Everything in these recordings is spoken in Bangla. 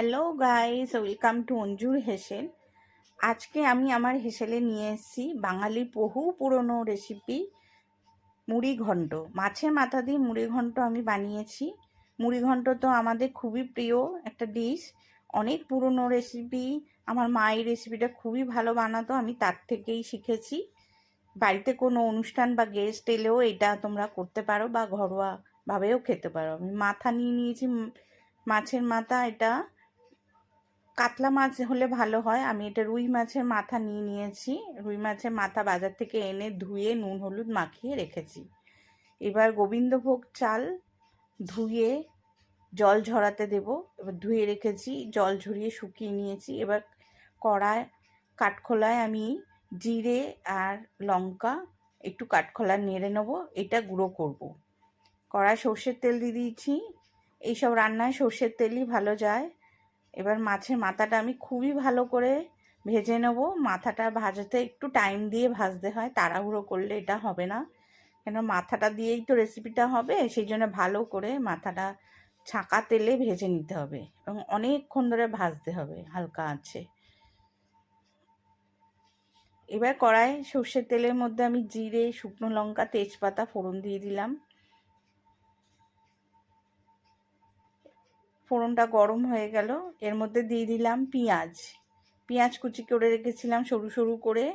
হ্যালো গাইস ওয়েলকাম টু অঞ্জুর হেসেল আজকে আমি আমার হেসেলে নিয়ে এসেছি বাঙালির বহু পুরনো রেসিপি মুড়ি ঘন্ট। মাছের মাথা দিয়ে মুড়ি ঘন্ট আমি বানিয়েছি। মুড়ি ঘন্ট তো আমাদের খুবই প্রিয় একটা ডিশ অনেক পুরনো রেসিপি আমার মা এই রেসিপিটা খুবই ভালো বানাতো, আমি তার থেকেই শিখেছি। বাড়িতে কোনো অনুষ্ঠান বা গেস্ট এলেও এটা তোমরা করতে পারো বা ঘরোয়াভাবেও খেতে পারো। আমি মাথা নিয়ে নিয়েছি মাছের মাথা, এটা কাতলা মাছ হলে ভালো হয়। আমি এটা রুই মাছের মাথা নিয়ে নিয়েছি। রুই মাছের মাথা বাজার থেকে এনে ধুয়ে নুন, হলুদ মাখিয়ে রেখেছি। এবার গোবিন্দভোগ চাল ধুয়ে জল ঝরাতে দেব। এবার ধুয়ে রেখেছি, জল ঝরিয়ে শুকিয়ে নিয়েছি। এবার কড়ায়, কাঠখোলায় আমি জিরে আর লঙ্কা একটু কাঠখোলা নেড়ে নেব। এটা গুঁড়ো করব। কড়ায় সর্ষের তেল দিয়ে দিয়েছি। এইসব রান্নায় সর্ষের তেলই ভালো যায়। এবার মাছের মাথাটা আমি খুবই ভালো করে ভেজে নেব। মাথাটা ভাজাতে একটু টাইম দিয়ে ভাজতে হয়, তাড়াহুড়ো করলে এটা হবে না। কেন মাথাটা দিয়েই তো রেসিপিটা হবে, সেই জন্য ভালো করে মাথাটা ছাঁকা তেলে ভেজে নিতে হবে এবং অনেকক্ষণ ধরে ভাজতে হবে, হালকা আছে এবার কড়াই সর্ষের তেলের মধ্যে আমি জিরে, শুকনো লঙ্কা, তেজপাতা, ফোড়ন দিয়ে দিলাম। ফোড়নটা গরম হয়ে গেল। এর মধ্যে দিয়ে দিলাম পেঁয়াজ। পেঁয়াজ কুচি করে রেখেছিলাম সরু সরু করে।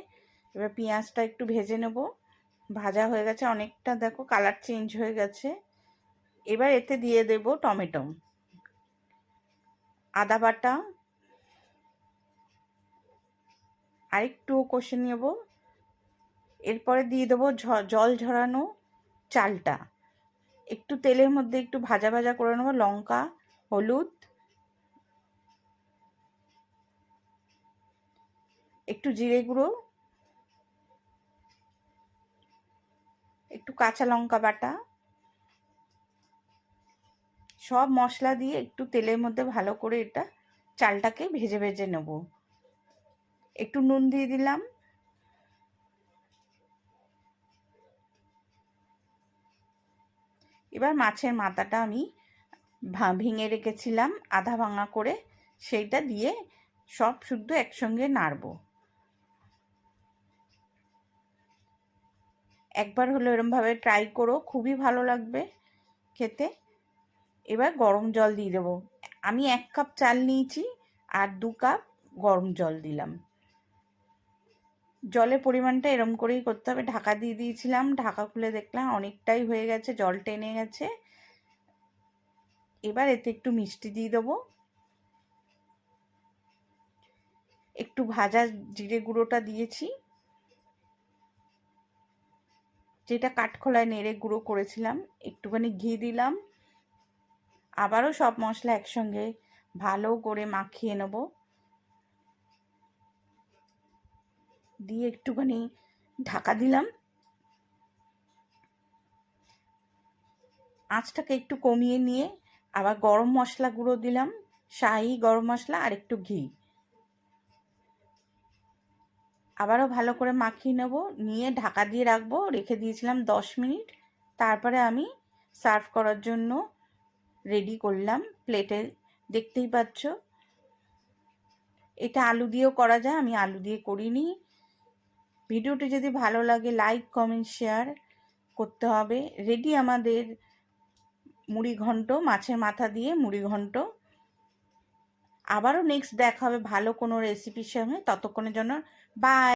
এবার পেঁয়াজটা একটু ভেজে নেব। ভাজা হয়ে গেছে অনেকটা, দেখো কালার চেঞ্জ হয়ে গেছে। এবার এতে দিয়ে দেব টমেটো। আদা বাটা। আরেকটু কষে নেব। এরপরে দিয়ে দেবো জল ঝরানো চালটা। একটু তেলের মধ্যে একটু ভাজা ভাজা করে নেব লঙ্কা। হলুদ, একটু জিরে গুঁড়ো, একটু কাঁচা লঙ্কা বাটা, সব মশলা দিয়ে একটু তেলের মধ্যে ভালো করে এটা চালটাকে ভেজে ভেজে নেব। একটু নুন দিয়ে দিলাম। এবার মাছের মাথাটা আমি ভেঙে রেখেছিলাম আধা ভাঙা করে, সেইটা দিয়ে সব শুদ্ধ একসঙ্গে নাড়ব। একবার হলো এরমভাবে ট্রাই করো, খুবই ভালো লাগবে খেতে। এবার গরম জল দিয়ে দেবো। আমি এক কাপ চাল নিয়েছি আর দু কাপ গরম জল দিলাম। জলের পরিমাণটা এরম করেই করতে হবে। ঢাকা দিয়ে দিয়েছিলাম, ঢাকা খুলে দেখলাম অনেকটাই হয়ে গেছে, জল টেনে গেছে। এবার এতে একটু মিষ্টি দিয়ে দেবো। একটু ভাজা জিরে গুঁড়োটা দিয়েছি। যেটা কাঠখোলায় নেড়ে গুঁড়ো করেছিলাম, একটুখানি ঘি দিলাম। আবারও সব মশলা একসঙ্গে ভালো করে মাখিয়ে নেব। দিয়ে একটুখানি ঢাকা দিলাম। আঁচটাকে একটু কমিয়ে নিয়ে আবার গরম মশলা গুঁড়ো দিলাম, শাহি গরম মশলা আর একটু ঘি। আবারও ভালো করে মাখিয়ে নেব, নিয়ে ঢাকা দিয়ে রাখব, রেখে দিয়েছিলাম দশ মিনিট। তারপরে আমি সার্ভ করার জন্য রেডি করলাম প্লেটে। দেখতেই পাচ্ছ, এটা আলু দিয়েও করা যায়, আমি আলু দিয়ে করিনি। ভিডিওটি যদি ভালো লাগে, লাইক, কমেন্ট, শেয়ার করতে হবে। রেডি আমাদের মুড়ি ঘন্ট, মাছের মাথা দিয়ে মুড়ি ঘন্ট। আবারও নেক্সট দেখা হবে ভালো কোনো রেসিপির সঙ্গে। ততক্ষণের জন্য বাই